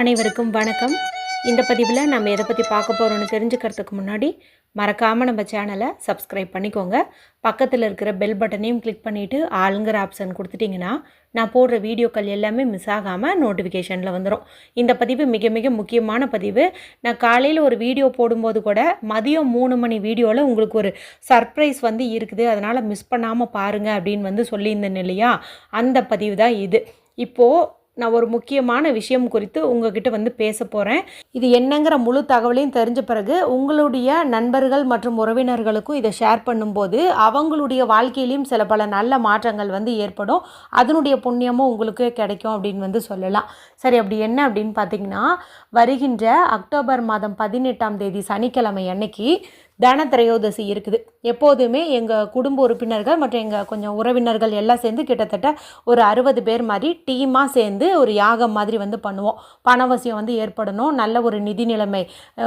அனைவருக்கும் வணக்கம். இந்த பதிவில் நம்ம எதை பற்றி பார்க்க போகிறோம்னு தெரிஞ்சுக்கிறதுக்கு முன்னாடி மறக்காமல் நம்ம சேனலை சப்ஸ்கிரைப் பண்ணிக்கோங்க. பக்கத்தில் இருக்கிற பெல் பட்டனையும் கிளிக் பண்ணிவிட்டு ஆளுங்கிற ஆப்ஷன் கொடுத்துட்டிங்கன்னா நான் போடுற வீடியோக்கள் எல்லாமே மிஸ் ஆகாமல் நோட்டிஃபிகேஷனில் வந்துடும் இந்த பதிவு மிக மிக முக்கியமான பதிவு. நான் காலையில் ஒரு வீடியோ போடும்போது கூட மதியம் மூணு மணி வீடியோவில் உங்களுக்கு ஒரு சர்ப்ரைஸ் வந்து இருக்குது. அதனால் மிஸ் பண்ணாமல் பாருங்கள் அப்படின்னு வந்து சொல்லியிருந்தேன் இல்லையா? அந்த பதிவு தான் இது. இப்போது நான் ஒரு முக்கியமான விஷயம் குறித்து உங்ககிட்ட வந்து பேச போகிறேன் இது என்னங்கிற முழு தகவலையும் தெரிஞ்ச பிறகு உங்களுடைய நண்பர்கள் மற்றும் உறவினர்களுக்கும் இதை ஷேர் பண்ணும்போது அவங்களுடைய வாழ்க்கையிலையும் சில பல நல்ல மாற்றங்கள் வந்து ஏற்படும். அதனுடைய புண்ணியமும் உங்களுக்கு கிடைக்கும் அப்படின்னு வந்து சொல்லலாம். சரி அப்படி என்ன அப்படின்னு பார்த்தீங்கன்னா வருகின்ற அக்டோபர் மாதம் பதினெட்டாம் தேதி சனிக்கிழமை அன்னைக்கு தனத்திரையோதசி இருக்குது. எப்போதுமே எங்கள் குடும்ப உறுப்பினர்கள் மற்றும் எங்கள் கொஞ்சம் உறவினர்கள் எல்லாம் சேர்ந்து கிட்டத்தட்ட ஒரு அறுபது பேர் மாதிரி டீமாக சேர்ந்து ஒரு யாகம் மாதிரி வந்து பண்ணுவோம். பணவசியம் வந்து ஏற்படணும். நல்ல ஒரு நிதி நிலைமை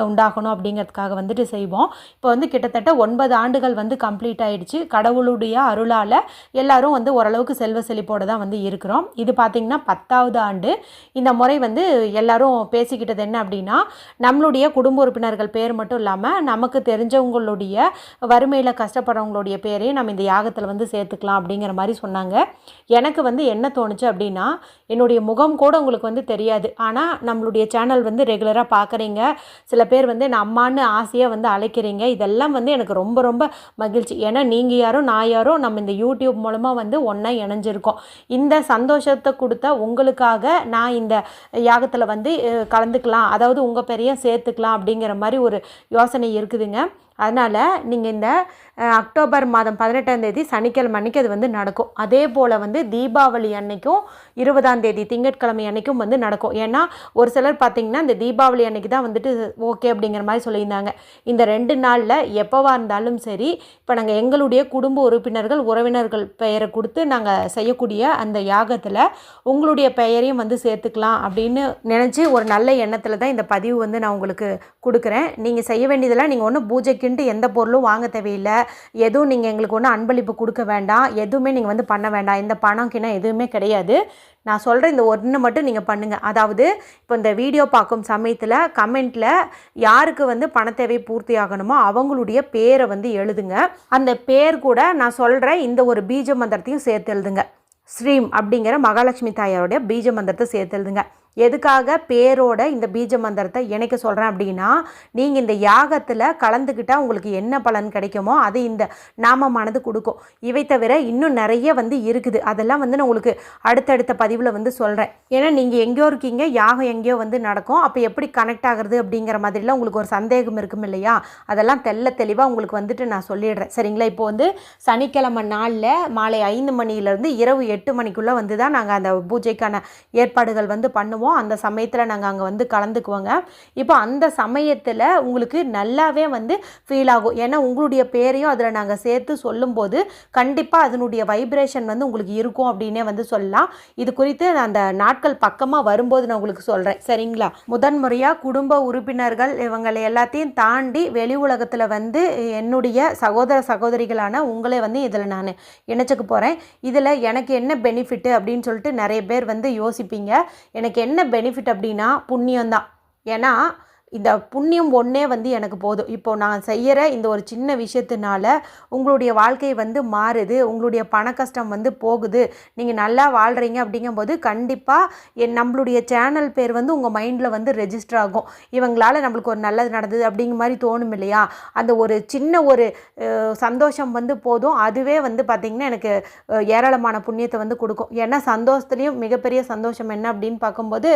உண்டாகணும் அப்படிங்கிறதுக்காக வந்துட்டு செய்வோம். இப்போ வந்து கிட்டத்தட்ட ஒன்பது ஆண்டுகள் வந்து கம்ப்ளீட் ஆகிடுச்சு கடவுளுடைய அருளால் எல்லாரும் வந்து ஓரளவுக்கு செல்வ செழிப்போடு தான் வந்து இருக்கிறோம். இது பார்த்திங்கன்னா பத்தாவது ஆண்டு. இந்த முறை வந்து எல்லாரும் பேசிக்கிட்டது என்ன அப்படின்னா நம்மளுடைய குடும்ப உறுப்பினர்கள் பேர் மட்டும் இல்லாமல் நமக்கு தெரிஞ்ச மற்றவங்களுடைய வறுமையில் கஷ்டப்படுறவங்களுடைய பேரையும் நம்ம இந்த யாகத்தில் வந்து சேர்த்துக்கலாம் அப்படிங்கிற மாதிரி சொன்னாங்க. எனக்கு வந்து என்ன தோணுச்சு அப்படின்னா என்னுடைய முகம் கூட உங்களுக்கு வந்து தெரியாது. ஆனால் நம்மளுடைய சேனல் வந்து ரெகுலராக பார்க்குறீங்க சில பேர் வந்து நான் அம்மான்னு ஆசையாக வந்து அழைக்கிறீங்க. இதெல்லாம் வந்து எனக்கு ரொம்ப ரொம்ப மகிழ்ச்சி. ஏன்னா நீங்கள் யாரோ நான் யாரோ நம்ம இந்த யூடியூப் மூலமாக வந்து ஒன்றா இணைஞ்சிருக்கோம். இந்த சந்தோஷத்தை கொடுத்த உங்களுக்காக நான் இந்த யாகத்தில் வந்து கலந்துக்கலாம். அதாவது உங்கள் பேரையும் சேர்த்துக்கலாம் அப்படிங்கிற மாதிரி ஒரு யோசனை இருக்குதுங்க. அதனால் நீங்கள் இந்த அக்டோபர் மாதம் பதினெட்டாம் தேதி சனிக்கிழமை அன்னைக்கு அது வந்து நடக்கும். அதே போல் வந்து தீபாவளி அன்னைக்கும் இருபதாம் தேதி திங்கட்கிழமை அன்னைக்கும் வந்து நடக்கும். ஏன்னா ஒரு சிலர் பார்த்திங்கன்னா இந்த தீபாவளி அன்னைக்கு தான் வந்துட்டு ஓகே அப்படிங்கிற மாதிரி சொல்லியிருந்தாங்க. இந்த ரெண்டு நாளில் எப்போவா இருந்தாலும் சரி இப்போ நாங்கள் எங்களுடைய குடும்ப உறுப்பினர்கள் உறவினர்கள் பெயரை கொடுத்து நாங்கள் செய்யக்கூடிய அந்த யாகத்தில் உங்களுடைய பெயரையும் வந்து சேர்த்துக்கலாம் அப்படின்னு நினச்சி ஒரு நல்ல எண்ணத்தில் தான் இந்த பதிவு வந்து நான் உங்களுக்கு கொடுக்குறேன். நீங்கள் செய்ய வேண்டியதெல்லாம் நீங்கள் ஒன்றும் பூஜைக்குன்ட்டு எந்த பொருளும் வாங்க தேவையில்லை. எதுவும் நீங்கள் எங்களுக்கு ஒன்றும் அன்பளிப்பு கொடுக்க வேண்டாம். எதுவுமே நீங்கள் வந்து பண்ண வேண்டாம். இந்த பணம் கிணம் எதுவுமே கிடையாது. நான் சொல்கிற இந்த ஒன்று மட்டும் நீங்கள் பண்ணுங்கள் அதாவது இப்போ இந்த வீடியோ பார்க்கும் சமயத்தில் கமெண்ட்டில் யாருக்கு வந்து பண தேவை பூர்த்தி ஆகணுமோ அவங்களுடைய பேரை வந்து எழுதுங்க. அந்த பேர் கூட நான் சொல்கிற இந்த ஒரு பீஜ மந்திரத்தையும் சேர்த்து எழுதுங்க. ஸ்ரீம் அப்படிங்கிற மகாலட்சுமி தாயாருடைய பீஜ மந்திரத்தை சேர்த்து எழுதுங்க. எதுக்காக பேரோட இந்த பீஜ மந்திரத்தை இணைக்க சொல்கிறேன் அப்படின்னா நீங்கள் இந்த யாகத்தில் கலந்துக்கிட்டால் உங்களுக்கு என்ன பலன் கிடைக்குமோ அது இந்த நாமமானது கொடுக்கும். இவை தவிர இன்னும் நிறைய வந்து இருக்குது. அதெல்லாம் வந்து நான் உங்களுக்கு அடுத்தடுத்த பதிவில் வந்து சொல்கிறேன் ஏன்னா நீங்கள் எங்கேயோ இருக்கீங்க யாகம் எங்கேயோ வந்து நடக்கும். அப்போ எப்படி கனெக்ட் ஆகுறது அப்படிங்கிற மாதிரிலாம் உங்களுக்கு ஒரு சந்தேகம் இருக்கும் இல்லையா? அதெல்லாம் தெல்ல தெளிவாக உங்களுக்கு வந்துட்டு நான் சொல்லிடுறேன். சரிங்களா? இப்போ வந்து சனிக்கிழமை நாளில் மாலை ஐந்து மணியிலேருந்து இரவு எட்டு மணிக்குள்ளே வந்து தான் நாங்கள் அந்த பூஜைக்கான ஏற்பாடுகள் வந்து பண்ணுவோம். அந்த சமயத்தில் நாங்கள் அங்கே வந்து கலந்துக்குவோங்க. இப்போ அந்த சமயத்தில் உங்களுக்கு நல்லாவே வந்து ஃபீல் ஆகும். ஏன்னா உங்களுடைய பேரையும் அதில் நாங்கள் சேர்த்து சொல்லும்போது கண்டிப்பாக அதனுடைய வைப்ரேஷன் வந்து உங்களுக்கு இருக்கும் அப்படின்னே வந்து சொல்லலாம். இது குறித்து அந்த நாட்கள் பக்கமாக வரும்போது நான் உங்களுக்கு சொல்கிறேன் சரிங்களா? முதன்முறையாக குடும்ப உறுப்பினர்கள் இவங்களை எல்லாத்தையும் தாண்டி வெளி உலகத்தில் வந்து என்னுடைய சகோதர சகோதரிகளான உங்களை வந்து இதில் நான் இணைச்சிக்க போகிறேன் இதில் எனக்கு என்ன பெனிஃபிட்டு அப்படின்னு சொல்லிட்டு நிறைய பேர் வந்து யோசிப்பீங்க. எனக்கு என்ன என்ன பெனிஃபிட் அப்படின்னா புண்ணியம்தான். ஏன்னா இந்த புண்ணியம் ஒன்றே வந்து எனக்கு போதும். இப்போ நான் செய்கிற இந்த ஒரு சின்ன விஷயத்தினால உங்களுடைய வாழ்க்கை வந்து மாறுது. உங்களுடைய பண கஷ்டம் வந்து போகுது. நீங்கள் நல்லா வாழ்கிறீங்க அப்படிங்கும்போது கண்டிப்பாக என் நம்மளுடைய சேனல் பேர் வந்து உங்கள் மைண்டில் வந்து ரெஜிஸ்டர் ஆகும். இவங்களால நம்மளுக்கு ஒரு நல்லது நடந்தது அப்படிங்கிற மாதிரி தோணும் இல்லையா? அந்த ஒரு சின்ன ஒரு சந்தோஷம் வந்து போதும். அதுவே வந்து பார்த்திங்கன்னா எனக்கு ஏராளமான புண்ணியத்தை வந்து கொடுக்கும். ஏன்னா சந்தோஷத்துலேயும் மிகப்பெரிய சந்தோஷம் என்ன அப்படின்னு பார்க்கும்போது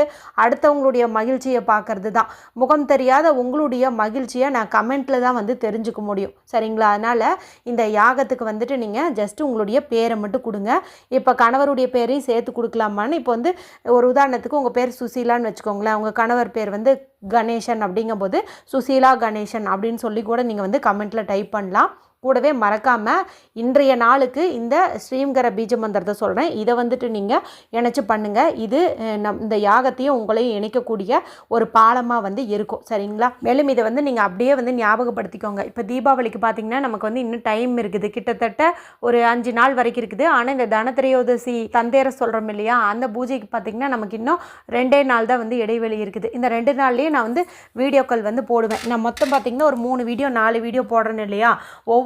அடுத்தவங்களுடைய மகிழ்ச்சியை பார்க்கறது தான் முகம் தெரியாத உங்களுடைய மகிழ்ச்சியை நான் கமெண்ட்டில் தான் வந்து தெரிஞ்சுக்க முடியும். சரிங்களா? அதனால் இந்த யாகத்துக்கு வந்துட்டு நீங்கள் ஜஸ்ட் உங்களுடைய பேரை மட்டும் கொடுங்க. இப்போ கணவருடைய பேரையும் சேர்த்து கொடுக்கலாமான்னு இப்போ வந்து ஒரு உதாரணத்துக்கு உங்கள் பேர் சுசீலான்னு வச்சுக்கோங்களேன். உங்கள் கணவர் பேர் வந்து கணேசன் அப்படிங்கும்போது சுசீலா கணேசன் அப்படின்னு சொல்லி கூட நீங்கள் வந்து கமெண்ட்டில் டைப் பண்ணலாம். கூடவே மறக்காமல் இன்றைய நாளுக்கு இந்த ஸ்ரீம்கர பீஜ மந்திரத்தை சொல்கிறேன் இதை வந்துட்டு நீங்கள் இணைச்சி பண்ணுங்கள் இது நம் இந்த யாகத்தையும் உங்களையும் இணைக்கக்கூடிய ஒரு பாலமாக வந்து இருக்கும். சரிங்களா? மேலும் இதை வந்து நீங்கள் அப்படியே வந்து ஞாபகப்படுத்திக்கோங்க. இப்போ தீபாவளிக்கு பார்த்தீங்கன்னா நமக்கு வந்து இன்னும் டைம் இருக்குது. கிட்டத்தட்ட ஒரு அஞ்சு நாள் வரைக்கும் இருக்குது. ஆனால் இந்த தனத்திரையோதசி தந்தேர சொல்கிறோம் இல்லையா? அந்த பூஜைக்கு பார்த்தீங்கன்னா நமக்கு இன்னும் ரெண்டே நாள் தான் வந்து இடைவெளி இருக்குது. இந்த ரெண்டு நாள்லேயே நான் வந்து வீடியோக்கள் வந்து போடுவேன். நான் மொத்தம் பார்த்தீங்கன்னா ஒரு மூணு வீடியோ நாலு வீடியோ போடுறேன்னு இல்லையா?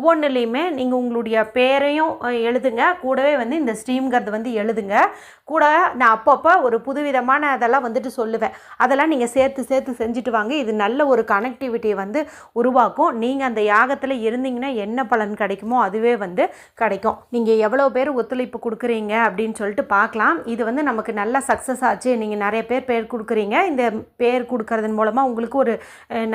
ஒவ்வொன்றுலேயுமே நீங்கள் உங்களுடைய பேரையும் எழுதுங்க. கூடவே வந்து இந்த ஸ்ட்ரீம்ங்கிறது வந்து எழுதுங்க. கூட நான் அப்பப்போ ஒரு புதுவிதமான அதெல்லாம் வந்துட்டு சொல்லுவேன். அதெல்லாம் நீங்கள் சேர்த்து சேர்த்து செஞ்சுட்டு வாங்க. இது நல்ல ஒரு கனெக்டிவிட்டியை வந்து உருவாக்கும். நீங்கள் அந்த யாகத்தில் இருந்தீங்கன்னா என்ன பலன் கிடைக்குமோ அதுவே வந்து கிடைக்கும். நீங்கள் எவ்வளோ பேர் ஒத்துழைப்பு கொடுக்குறீங்க அப்படின்னு சொல்லிட்டு பார்க்கலாம். இது வந்து நமக்கு நல்லா சக்ஸஸ் ஆச்சு. நீங்கள் நிறைய பேர் பேர் கொடுக்குறீங்க. இந்த பேர் கொடுக்கறதன் மூலமாக உங்களுக்கு ஒரு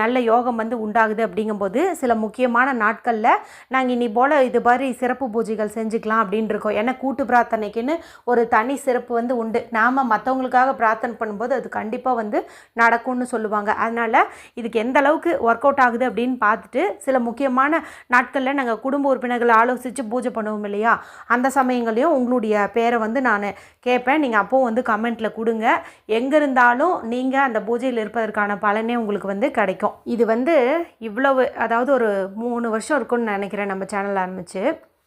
நல்ல யோகம் வந்து உண்டாகுது அப்படிங்கும்போது சில முக்கியமான நாட்களில் நாங்கள் இனி போல் இது மாதிரி சிறப்பு பூஜைகள் செஞ்சுக்கலாம் அப்படின்னு இருக்கோம் ஏன்னா கூட்டு பிரார்த்தனைக்குன்னு ஒரு தனி சிறப்பு வந்து உண்டு. நாம் மற்றவங்களுக்காக பிரார்த்தனை பண்ணும்போது அது கண்டிப்பாக வந்து நடக்கும்னு சொல்லுவாங்க. அதனால் இதுக்கு எந்த அளவுக்கு ஒர்க் அவுட் ஆகுது அப்படின்னு பார்த்துட்டு சில முக்கியமான நாட்களில் நாங்கள் குடும்ப உறுப்பினர்களை ஆலோசித்து பூஜை பண்ணுவோம் இல்லையா? அந்த சமயங்களையும் உங்களுடைய பேரை வந்து நான் கேட்பேன் நீங்கள் அப்போவும் வந்து கமெண்ட்டில் கொடுங்க. எங்கே இருந்தாலும் நீங்கள் அந்த பூஜையில் இருப்பதற்கான பலனே உங்களுக்கு வந்து கிடைக்கும். இது வந்து இவ்வளவு அதாவது ஒரு மூணு வருஷம் இருக்கும்னு நினைக்கிறேன். நினைக்கிறேன் நம்ம சேனல் ஆரம்பித்து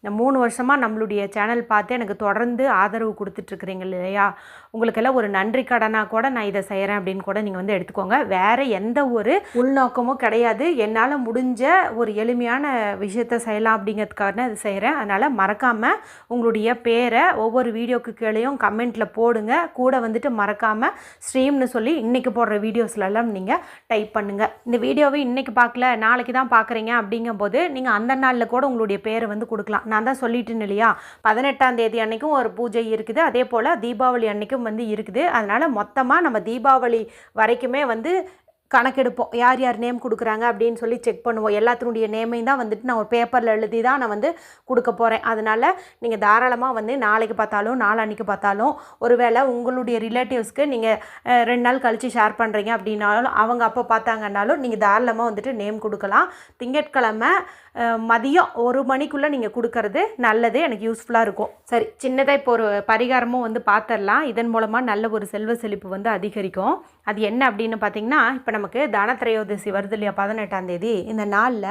இந்த மூணு வருஷமாக நம்மளுடைய சேனல் பார்த்து எனக்கு தொடர்ந்து ஆதரவு கொடுத்துட்ருக்குறீங்க இல்லையா? உங்களுக்கெல்லாம் ஒரு நன்றி கடனாக கூட நான் இதை செய்கிறேன் அப்படின்னு கூட நீங்கள் வந்து எடுத்துக்கோங்க. வேறு எந்த ஒரு உள்நோக்கமும் கிடையாது. என்னால் முடிஞ்ச ஒரு எளிமையான விஷயத்த செய்யலாம் அப்படிங்கிறதுக்காக இது செய்கிறேன் அதனால் மறக்காமல் உங்களுடைய பேரை ஒவ்வொரு வீடியோக்கு கீழேயும் கமெண்ட்டில் போடுங்க. கூட வந்துட்டு மறக்காமல் ஸ்ட்ரீம்னு சொல்லி இன்றைக்கி போடுற வீடியோஸ்லலாம் நீங்கள் டைப் பண்ணுங்கள் இந்த வீடியோவை இன்றைக்கி பார்க்கல நாளைக்கு தான் பார்க்குறீங்க அப்படிங்கும்போது நீங்கள் அந்த நாளில் கூட உங்களுடைய பேரை வந்து கொடுக்கலாம். நான் தான் சொல்லிட்டேன் இல்லையா? பதினெட்டாம் தேதி அன்றைக்கும் ஒரு பூஜை இருக்குது. அதே போல் தீபாவளி அன்றைக்கும் வந்து இருக்குது. அதனால் மொத்தமாக நம்ம தீபாவளி வரைக்குமே வந்து கணக்கெடுப்போம். யார் யார் நேம் கொடுக்குறாங்க அப்படின்னு சொல்லி செக் பண்ணுவோம். எல்லாத்தினுடைய நேமையும் தான் வந்துட்டு நான் ஒரு பேப்பரில் எழுதி தான் நான் வந்து கொடுக்க போகிறேன் அதனால் நீங்கள் தாராளமாக வந்து நாளைக்கு பார்த்தாலும் நாளான்னைக்கு பார்த்தாலும் ஒருவேளை உங்களுடைய ரிலேட்டிவ்ஸ்க்கு நீங்கள் ரெண்டு நாள் கழித்து ஷேர் பண்ணுறீங்க அப்படின்னாலும் அவங்க அப்போ பார்த்தாங்கன்னாலும் நீங்கள் தாராளமாக வந்துட்டு நேம் கொடுக்கலாம். திங்கட்கிழமை மதியம் ஒரு மணிக்குள்ளே நீங்கள் கொடுக்கறது நல்லது. எனக்கு யூஸ்ஃபுல்லாக இருக்கும். சரி சின்னதாக இப்போ ஒரு பரிகாரமும் வந்து பார்த்துடலாம். இதன் மூலமாக நல்ல ஒரு செல்வ செழிப்பு வந்து அதிகரிக்கும். அது என்ன அப்படின்னு பார்த்தீங்கன்னா இப்போ நமக்கு தனத்திரையோதசி வருது இல்லையா பதினெட்டாம் தேதி. இந்த நாளில்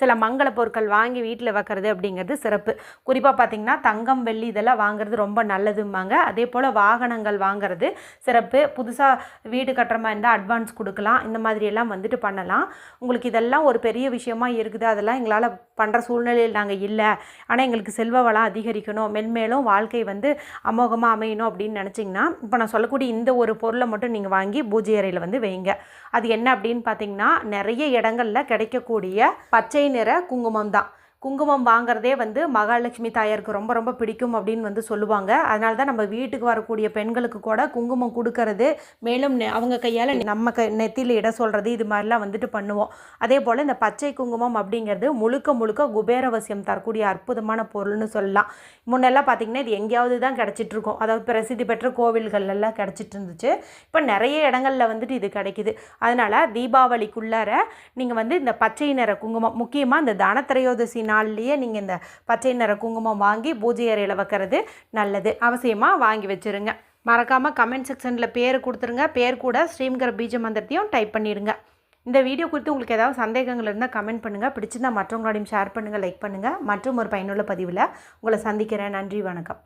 சில மங்கள பொருட்கள் வாங்கி வீட்டில் வைக்கிறது அப்படிங்கிறது சிறப்பு. குறிப்பாக பார்த்தீங்கன்னா தங்கம் வெள்ளி இதெல்லாம் வாங்குறது ரொம்ப நல்லதும்பாங்க. அதே போல் வாகனங்கள் வாங்குறது சிறப்பு. புதுசாக வீடு கட்டுற மாதிரி இருந்தால் அட்வான்ஸ் கொடுக்கலாம். இந்த மாதிரியெல்லாம் வந்துட்டு பண்ணலாம். உங்களுக்கு இதெல்லாம் ஒரு பெரிய விஷயமா இருக்குது. அதெல்லாம் எங்களால் பண்ணுற சூழ்நிலையில் நாங்கள் இல்லை. ஆனால் எங்களுக்கு செல்வ வளம் அதிகரிக்கணும். மென்மேலும் வாழ்க்கை வந்து அமோகமாக அமையணும் அப்படின்னு நினச்சிங்கன்னா இப்போ நான் சொல்லக்கூடிய இந்த ஒரு பொருளை மட்டும் நீங்கள் வாங்கி பூஜை அறையில் வந்து வைங்க. அது என்ன அப்படின்னு பார்த்தீங்கன்னா நிறைய இடங்களில் கிடைக்கக்கூடிய பச்சை நிற குங்குமம் தான். குங்குமம் வாங்குறதே வந்து மகாலட்சுமி தாயாருக்கு ரொம்ப ரொம்ப பிடிக்கும் அப்படின்னு வந்து சொல்லுவாங்க. அதனால தான் நம்ம வீட்டுக்கு வரக்கூடிய பெண்களுக்கு கூட குங்குமம் கொடுக்கறது மேலும் நெ- அவங்க கையால் நம்ம க நெத்தியில் இட சொல்கிறது இது மாதிரிலாம் வந்துட்டு பண்ணுவோம். அதே போல் இந்த பச்சை குங்குமம் அப்படிங்கிறது முழுக்க முழுக்க குபேரவசியம் தரக்கூடிய அற்புதமான பொருள்னு சொல்லலாம். முன்னெல்லாம் பார்த்திங்கன்னா இது எங்கேயாவது தான் கிடச்சிட்ருக்கும். அதாவது பிரசித்தி பெற்ற கோவில்களெல்லாம் கிடச்சிட்டு இருந்துச்சு இப்போ நிறைய இடங்களில் வந்துட்டு இது கிடைக்குது. அதனால் தீபாவளிக்குள்ளார நீங்கள் வந்து இந்த பச்சை நிற குங்குமம் முக்கியமாக இந்த தனத்திரையோதசி நாள்லேயே நீங்கள் இந்த பச்சை நிற குங்குமம் வாங்கி பூஜை அறையில் வைக்கிறது நல்லது. அவசியமாக வாங்கி வச்சுருங்க. மறக்காமல் கமெண்ட் செக்ஷனில் பேர் கொடுத்துருங்க. பேர் கூட ஸ்ரீம்கர் பீஜ மந்திரத்தையும் டைப் பண்ணிடுங்க. இந்த வீடியோ குறித்து உங்களுக்கு ஏதாவது சந்தேகங்கள் இருந்தால் கமெண்ட் பண்ணுங்கள் பிடிச்சிருந்தால் மற்றவங்களோடையும் ஷேர் பண்ணுங்கள் லைக் பண்ணுங்கள் மற்றும் ஒரு பயனுள்ள பதிவில் உங்களை சந்திக்கிறேன். நன்றி வணக்கம்.